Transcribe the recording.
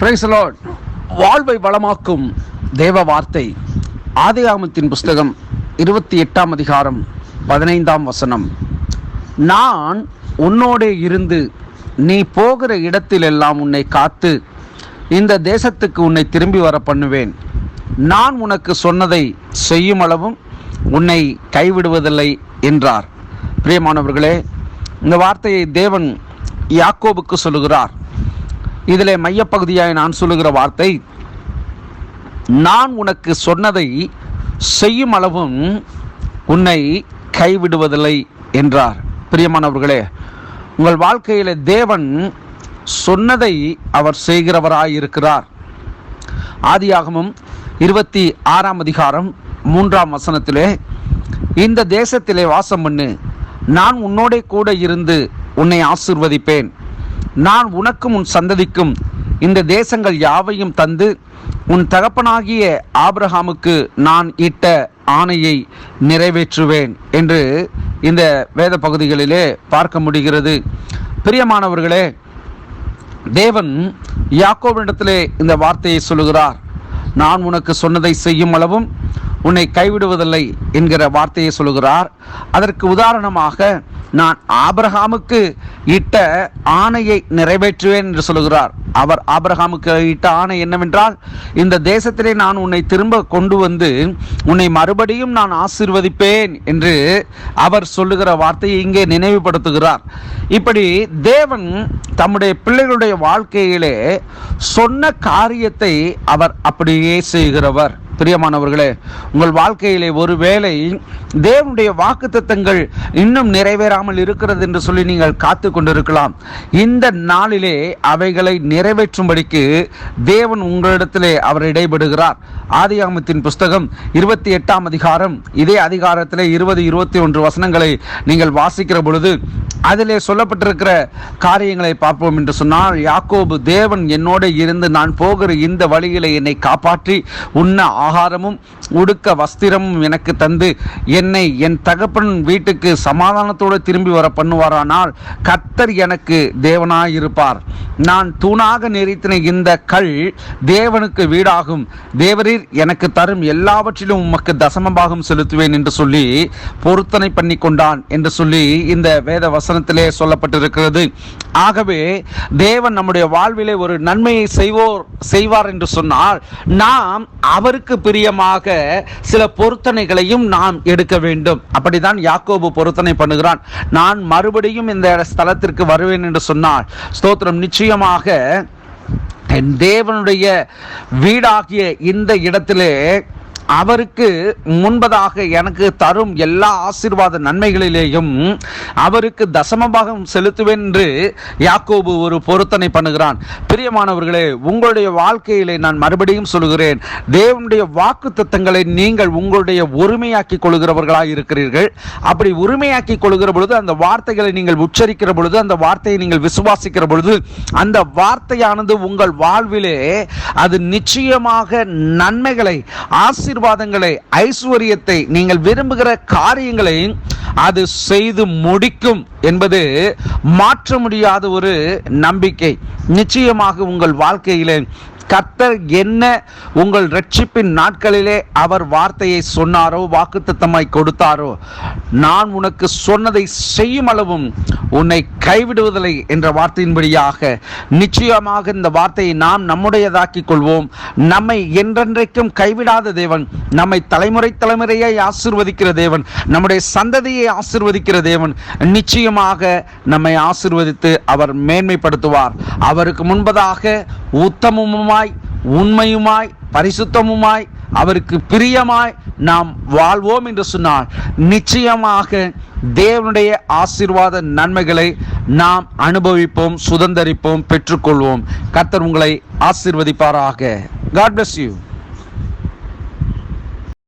வாழ்வை வளமாக்கும் தேவ வார்த்தை. ஆதியாமத்தின் புஸ்தகம் இருபத்தி எட்டாம் அதிகாரம் பதினைந்தாம் வசனம். நான் உன்னோடே இருந்து நீ போகிற இடத்திலெல்லாம் உன்னை காத்து இந்த தேசத்துக்கு உன்னை திரும்பி வர பண்ணுவேன். நான் உனக்கு சொன்னதை செய்யும் அளவும் உன்னை கைவிடுவதில்லை என்றார். பிரியமானவர்களே இந்த வார்த்தையை தேவன் யாக்கோபுக்கு சொல்லுகிறார். இதிலே மையப்பகுதியாய் நான் சொல்லுகிற வார்த்தை நான் உனக்கு சொன்னதை செய்யும் அளவும் உன்னை கைவிடுவதில்லை என்றார். பிரியமானவர்களே உங்கள் வாழ்க்கையில் தேவன் சொன்னதை அவர் செய்கிறவராயிருக்கிறார். ஆதியாகமும் இருபத்தி ஆறாம் அதிகாரம் மூன்றாம் வசனத்திலே இந்த தேசத்திலே வாசம் பண்ணு நான் உன்னோட கூட இருந்து உன்னை ஆசிர்வதிப்பேன். நான் உனக்கும் உன் சந்ததிக்கும் இந்த தேசங்கள் யாவையும் தந்து உன் தகப்பனாகிய ஆப்ரஹாமுக்கு நான் இட்ட ஆணையை நிறைவேற்றுவேன் என்று இந்த வேத பகுதிகளிலே பார்க்க முடிகிறது. பிரியமானவர்களே தேவன் யாக்கோபிடத்திலே இந்த வார்த்தையை சொல்லுகிறார். நான் உனக்கு சொன்னதை செய்யும் அளவும் உன்னை கைவிடுவதில்லை என்கிற வார்த்தையை சொல்லுகிறார். அதற்கு உதாரணமாக நான் ஆபரகாமுக்கு இட்ட ஆணையை நிறைவேற்றுவேன் என்று சொல்லுகிறார். அவர் ஆபரகாமுக்கு இட்ட ஆணை என்னவென்றால் இந்த தேசத்திலே நான் உன்னை திரும்ப கொண்டு வந்து உன்னை மறுபடியும் நான் ஆசீர்வதிப்பேன் என்று அவர் சொல்லுகிற வார்த்தையை இங்கே நினைவுபடுத்துகிறார். இப்படி தேவன் தம்முடைய பிள்ளைகளுடைய வாழ்க்கையிலே சொன்ன காரியத்தை அவர் அப்படியே செய்கிறவர். பிரியமானவர்களே உங்கள் வாழ்க்கையிலே ஒருவேளை தேவனுடைய வாக்குத்தத்தங்கள் இன்னும் நிறைவேறாமல் இருக்கிறது என்று சொல்லி நீங்கள் காத்து கொண்டிருக்கலாம். இந்த நாளிலே அவைகளை நிறைவேற்றும்படிக்கு தேவன் உங்களிடத்திலே அவர் இடைபடுகிறார். ஆதியாமத்தின் புஸ்தகம் இருபத்தி எட்டாம் அதிகாரம் இதே அதிகாரத்திலே இருபது இருபத்தி ஒன்று வசனங்களை நீங்கள் வாசிக்கிற பொழுது அதிலே சொல்லப்பட்டிருக்கிற காரியங்களை பார்ப்போம் என்று சொன்னால் யாக்கோபு தேவன் என்னோட இருந்து நான் போகிற இந்த வழியிலே என்னை காப்பாற்றி உண்ண ஆகாரமும் உடுக்க வஸ்திரமும் எனக்கு தந்து என்னை என் தகப்பன் வீட்டுக்கு சமாதானத்தோடு திரும்பி வர பண்ணுவாரானால் கத்தர் எனக்கு தேவனாயிருப்பார். நான் தூணாக நெறித்தின இந்த கல் தேவனுக்கு வீடாகும். தேவரீர் எனக்கு தரும் எல்லாவற்றிலும் உமக்கு தசமபாகம் செலுத்துவேன் என்று சொல்லி பொருத்தனை பண்ணி கொண்டான் என்று சொல்லி இந்த வேத வசனத்திலே சொல்லப்பட்டிருக்கிறது. ஆகவே தேவன் நம்முடைய வாழ்விலே ஒரு நன்மையை செய்வோர் செய்வார் என்று சொன்னால் நாம் அவருக்கு பிரியமாக சில பொருத்தனைகளையும் நாம் எடுக்க வேண்டும். அப்படிதான் யாக்கோபு பொருத்தனை பண்ணுகிறான். நான் மறுபடியும் இந்த ஸ்தலத்திற்கு வருவேன் என்று சொன்னால் ஸ்தோத்திரம். நிச்சயமாக என் தேவனுடைய வீடாகிய இந்த இடத்திலே அவருக்கு முன்பதாக எனக்கு தரும் எல்லா ஆசீர்வாத நன்மைகளிலேயும் அவருக்கு தசமபாகம் செலுத்துவேன் என்று யாக்கோபு ஒரு பொருத்தனை பண்ணுகிறான். பிரியமானவர்களே உங்களுடைய வாழ்க்கையிலே நான் மறுபடியும் சொல்கிறேன் தேவனுடைய வாக்கு தத்தங்களை நீங்கள் உங்களுடைய உரிமையாக்கி கொள்கிறவர்களாக இருக்கிறீர்கள். அப்படி உரிமையாக்கி கொள்கிற பொழுது அந்த வார்த்தைகளை நீங்கள் உச்சரிக்கிற பொழுது அந்த வார்த்தையை நீங்கள் விசுவாசிக்கிற பொழுது அந்த வார்த்தையானது உங்கள் வாழ்விலே அது நிச்சயமாக நன்மைகளை ஆசீர் ஆசீர்வாதங்களை ஐஸ்வர்யத்தை நீங்கள் விரும்புகிற காரியங்களை அது செய்து முடிக்கும் என்பது மாற்ற முடியாத ஒரு நம்பிக்கை. நிச்சயமாக உங்கள் வாழ்க்கையிலே கர்த்தர் என்ன உங்கள் ரட்சிப்பின் நாட்களிலே அவர் வார்த்தையை சொன்னாரோ வாக்குத்தத்தமாய் கொடுத்தாரோ நான் உனக்கு சொன்னதை செய்யும் அளவும் உன்னை கைவிடுவதில்லை என்ற வார்த்தையின்படியாக நிச்சயமாக இந்த வார்த்தையை நாம் நம்முடையதாக்கிக் கொள்வோம். நம்மை என்றென்றைக்கும் கைவிடாத தேவன் நம்மை தலைமுறை தலைமுறையை ஆசிர்வதிக்கிற தேவன் நம்முடைய சந்ததியை ஆசிர்வதிக்கிற தேவன் நிச்சயமாக நம்மை ஆசிர்வதித்து அவர் மேன்மைப்படுத்துவார். அவருக்கு முன்பதாக உத்தமமுமாய் உண்மையுமாய் பரிசுத்தமுமாய் அவருக்கு பிரியமாய் நாம் வாழ்வோம் என்று சொன்னால் நிச்சயமாக தேவனுடைய ஆசீர்வாத நன்மைகளை நாம் அனுபவிப்போம் சுதந்தரிப்போம் பெற்றுக்கொள்வோம். கர்த்தர் உங்களை ஆசீர்வதிப்பாராக. God bless you